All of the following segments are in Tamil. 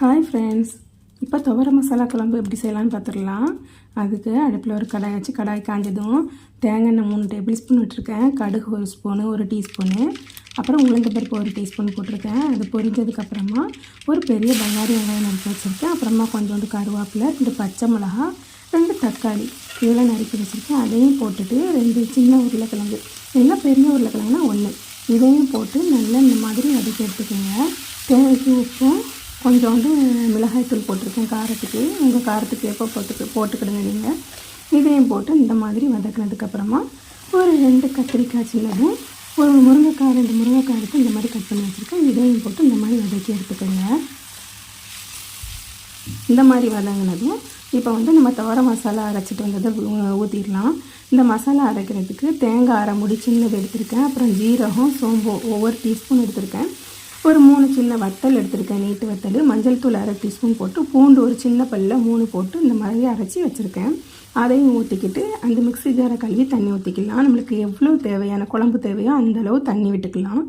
ஹாய் ஃப்ரெண்ட்ஸ் இப்போ துவர மசாலா குழம்பு எப்படி செய்யலான்னு பார்த்துடலாம் அதுக்கு அடுப்பில் ஒரு கடாய் வச்சு கடாய் காஞ்சதும் தேங்காய் எண்ணெய் மூணு டேபிள் ஸ்பூன் விட்டுருக்கேன். கடுகு ஒரு ஸ்பூனு ஒரு டீஸ்பூனு அப்புறம் உளுந்த பருப்பு ஒரு டீஸ்பூன் போட்டிருக்கேன். அது பொரிஞ்சதுக்கப்புறமா ஒரு பெரிய பங்காரி வெங்காயம் நறுக்கி வச்சுருக்கேன். அப்புறமா கொஞ்சோண்டு கருவேப்பிலை ரெண்டு பச்சை மிளகா ரெண்டு தக்காளி. இதெல்லாம் நறுக்கி வச்சுருக்கேன். அதையும் போட்டுட்டு ரெண்டு சின்ன உருளைக்கிழங்கு. எல்லாம் பெரிய உருளைக்கிழங்குனா ஒன்று இதையும் போட்டு நல்லா இந்த மாதிரி வதக்கி எடுத்துக்கோங்க. தேவைக்கு உப்பும் கொஞ்சோண்டு மிளகாய்த்தூள் போட்டிருக்கேன் காரத்துக்கு. உங்கள் காரத்துக்கு எப்போ போட்டுக்கு போட்டுக்கிடுங்க நீங்கள் இதையும் போட்டு இந்த மாதிரி வதக்கினதுக்கப்புறமா ஒரு ரெண்டு கத்திரிக்காய் சின்னதும் ஒரு முருங்கைக்காய் ரெண்டு முருங்கைக்காய் எடுத்து இந்த மாதிரி கட் பண்ணி வச்சுருக்கேன். இதையும் போட்டு இந்த மாதிரி வதக்கி எடுத்துக்கோங்க. இந்த மாதிரி வதங்கினதும் இப்போ வந்து நம்ம துவர மசாலா அரைச்சிட்டு வந்ததை ஊற்றிடலாம் இந்த மசாலா அரைக்கிறதுக்கு தேங்காய் அரை முடி சின்னது எடுத்திருக்கேன். அப்புறம் ஜீரகம் சோம்பு ஒவ்வொரு டீஸ்பூன் எடுத்திருக்கேன். ஒரு மூணு சின்ன வத்தல் எடுத்திருக்கேன் நீட்டு வத்தல். மஞ்சள் தூள் அரை டீஸ்பூன் போட்டு பூண்டு ஒரு சின்ன பல்ல மூணு போட்டு இந்த மாதிரி அரைச்சி வச்சுருக்கேன். அதையும் ஊற்றிக்கிட்டு அந்த மிக்ஸி ஜாரை கழுவி தண்ணி ஊற்றிக்கலாம் நம்மளுக்கு எவ்வளோ தேவையான குழம்பு தேவையோ அந்த அளவு தண்ணி விட்டுக்கலாம்.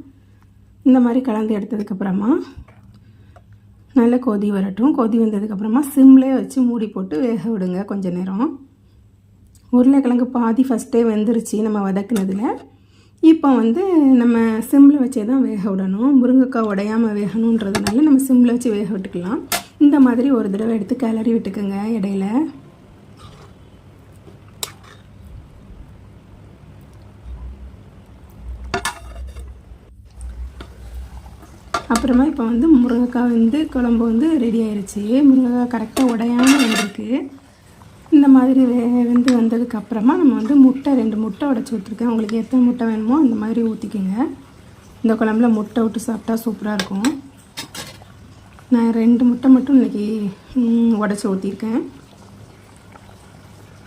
இந்த மாதிரி கலந்து எடுத்ததுக்கப்புறமா நல்லா கொதி வரட்டும். கொதி வந்ததுக்கப்புறமா சிம்லேயே வச்சு மூடி போட்டு வேக விடுங்க கொஞ்சம் நேரம். உருளைக்கிழங்கு பாதி ஃபஸ்ட்டே வெந்துருச்சு நம்ம வதக்குனதில். இப்போ வந்து நம்ம சிம்மில் வச்சே தான் வேக விடணும். முருங்கைக்காய் உடையாமல் வேகணுன்றதுனால நம்ம சிம்மில் வச்சு வேக விட்டுக்கலாம். இந்த மாதிரி ஒரு தடவை எடுத்து கிளறி விட்டுக்குங்க இடையில. அப்புறமா இப்போ வந்து முருங்கைக்காய் வந்து குழம்பு வந்து ரெடி ஆயிடுச்சு முருங்கைக்காய் கரெக்டாக உடையாமல் வந்திருக்கு இந்த மாதிரி வே வெந்து வந்ததுக்கப்புறமா நம்ம வந்து முட்டை ரெண்டு முட்டை உடச்சி ஊற்றிருக்கேன் உங்களுக்கு எத்தனை முட்டை வேணுமோ அந்த மாதிரி ஊற்றிக்கோங்க இந்த குழம்புல முட்டை விட்டு சாப்பிட்டா சூப்பராக இருக்கும். நான் ரெண்டு முட்டை மட்டும் இன்றைக்கி உடச்சி ஊற்றிருக்கேன்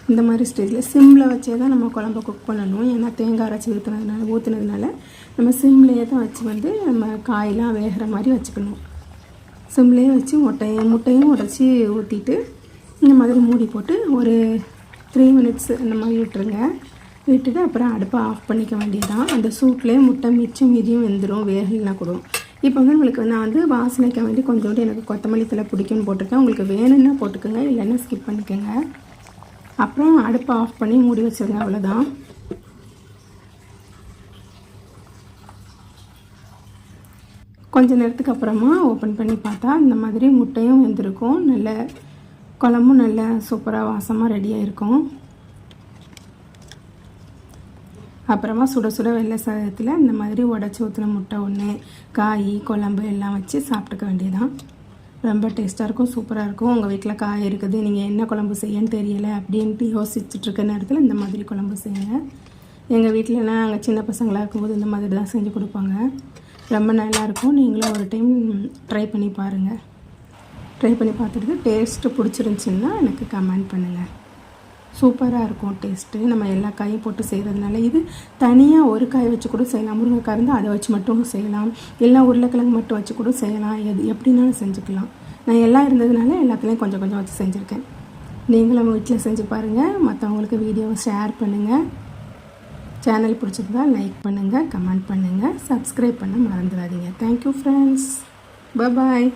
இந்த மாதிரி ஸ்டேஜில் சிம்மில் வச்சே தான் நம்ம குழம்ப குக் பண்ணணும். ஏன்னா தேங்காய் அரைச்சி ஊற்றுனதுனால ஊற்றுனதுனால நம்ம சிம்லேயே தான் வச்சு வந்து நம்ம காயெலாம் வேகிற மாதிரி வச்சுக்கணும். சிம்லேயே வச்சு முட்டையும் முட்டையும் உடச்சி ஊற்றிட்டு இந்த மாதிரி மூடி போட்டு ஒரு த்ரீ மினிட்ஸ் இந்த மாதிரி விட்டுருங்க. விட்டுட்டு அப்புறம் அடுப்பை ஆஃப் பண்ணிக்க வேண்டியதுதான். அந்த சூட்லேயே முட்டை மிச்சம் மீதியும் வெந்துடும் வேகலைனா கூட. இப்போ வந்து உங்களுக்கு நான் வந்து வாசனைக்க வேண்டி கொஞ்சோண்டு எனக்கு கொத்தமல்லி தலை பிடிக்கும்னு போட்டிருக்கேன். உங்களுக்கு வேணும்னா போட்டுக்கோங்க இல்லைன்னா ஸ்கிப் பண்ணிக்கோங்க. அப்புறம் அடுப்பை ஆஃப் பண்ணி மூடி வச்சிருங்க அவ்வளோதான் கொஞ்ச நேரத்துக்கு அப்புறமா ஓப்பன் பண்ணி பார்த்தா இந்த மாதிரி முட்டையும் வந்திருக்கும். நல்ல குழம்பும் நல்ல சூப்பராக வாசமாக ரெடியாக இருக்கும் அப்புறமா சுட சுட வெள்ளை சாதத்தில் இந்த மாதிரி உடச்சி ஊற்றின முட்டை ஒன்று காய் குழம்பு எல்லாம் வச்சு சாப்பிட்டுக்க வேண்டியதான் ரொம்ப டேஸ்ட்டாக இருக்கும் சூப்பராக இருக்கும். உங்கள் வீட்டில் காய் இருக்குது நீங்கள் என்ன குழம்பு செய்யன்னு தெரியலை அப்படின்ட்டு யோசிச்சுட்டு இருக்க நேரத்தில் இந்த மாதிரி குழம்பு செய்யுங்க. எங்கள் வீட்டிலலாம் நாங்கள் சின்ன பசங்களாக இருக்கும்போது இந்த மாதிரி தான் செஞ்சு கொடுப்பாங்க. ரொம்ப நல்லாயிருக்கும் நீங்களும் ஒரு டைம் ட்ரை பண்ணி பாருங்கள் ட்ரை பண்ணி பார்த்துட்டு டேஸ்ட்டு பிடிச்சிருந்துச்சின்னா எனக்கு கமெண்ட் பண்ணுங்கள் சூப்பராக இருக்கும் டேஸ்ட்டு நம்ம எல்லா காயும் போட்டு செய்கிறதுனால இது தனியாக ஒரு காய் வச்சு கூட செய்யலாம். முருங்கைக்காய் இருந்தால் அதை வச்சு மட்டும் செய்யலாம். எல்லா உருளைக்கிழங்கு மட்டும் வச்சு கூட செய்யலாம். எது எப்படினாலும் செஞ்சுக்கலாம். நான் எல்லாம் இருந்ததுனால எல்லாத்துலேயும் கொஞ்சம் கொஞ்சம் வச்சு செஞ்சுருக்கேன். நீங்களும் வீட்டில் செஞ்சு பாருங்கள் மற்றவங்களுக்கு வீடியோவை ஷேர் பண்ணுங்கள் சேனல் பிடிச்சிருந்தால் லைக் பண்ணுங்கள் கமெண்ட் பண்ணுங்கள் சப்ஸ்கிரைப் பண்ண மறந்துடாதீங்க. Thank you friends bye